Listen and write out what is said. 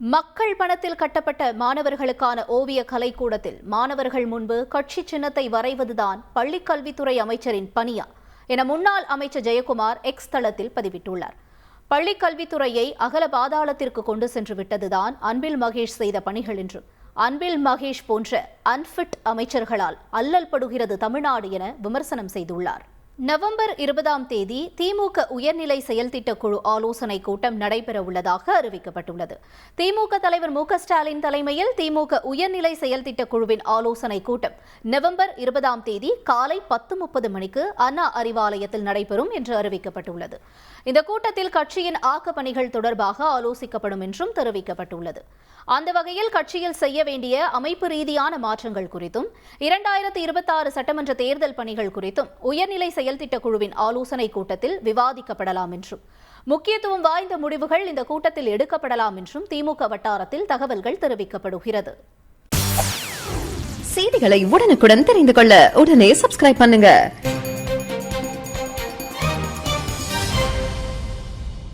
மக்கள் பணத்தில் கட்டப்பட்ட மாணவர்களுக்கான ஓவிய கலைக்கூடத்தில் மாணவர்கள் முன்பு கட்சி சின்னத்தை வரைவதுதான் பள்ளிக்கல்வித்துறை அமைச்சரின் பணியா என முன்னாள் அமைச்சர் ஜெயக்குமார் எக்ஸ் தளத்தில் பதிவிட்டுள்ளார். பள்ளிக் கல்வித்துறையை அகல பாதாளத்திற்கு கொண்டு சென்று விட்டதுதான் அன்பில் மகேஷ் செய்த பணிகள் என்றும் அன்பில் மகேஷ் போன்ற அன்ஃபிட் அமைச்சர்களால் அல்லல் படுகிறது தமிழ்நாடு என விமர்சனம் செய்துள்ளார். நவம்பர் இருபதாம் தேதி திமுக உயர்நிலை செயல்திட்ட குழு ஆலோசனைக் கூட்டம் நடைபெற உள்ளதாக அறிவிக்கப்பட்டுள்ளது. திமுக தலைவர் மு ஸ்டாலின் தலைமையில் திமுக உயர்நிலை செயல்திட்ட குழுவின் ஆலோசனைக் கூட்டம் நவம்பர் இருபதாம் தேதி காலை பத்து முப்பது மணிக்கு அண்ணா அறிவாலயத்தில் நடைபெறும் என்று அறிவிக்கப்பட்டுள்ளது. இந்த கூட்டத்தில் கட்சியின் ஆக்க பணிகள் தொடர்பாக ஆலோசிக்கப்படும் என்றும் தெரிவிக்கப்பட்டுள்ளது. அந்த வகையில் கட்சியில் செய்ய வேண்டிய அமைப்பு ரீதியான மாற்றங்கள் குறித்தும் இரண்டாயிரத்தி இருபத்தி ஆறு சட்டமன்ற தேர்தல் பணிகள் குறித்தும் உயர்நிலை செயல்திட்ட குழுவின் ஆலோசனைக் கூட்டத்தில் விவாதிக்கப்படலாம் என்றும் முக்கியத்துவம் வாய்ந்த முடிவுகள் இந்த கூட்டத்தில் எடுக்கப்படலாம் என்றும் திமுக வட்டாரத்தில் தகவல்கள் தெரிவிக்கப்படுகிறது. செய்திகளை உடனுக்குடன் தெரிந்து கொள்ள உடனே சப்ஸ்கிரைப் பண்ணுங்க.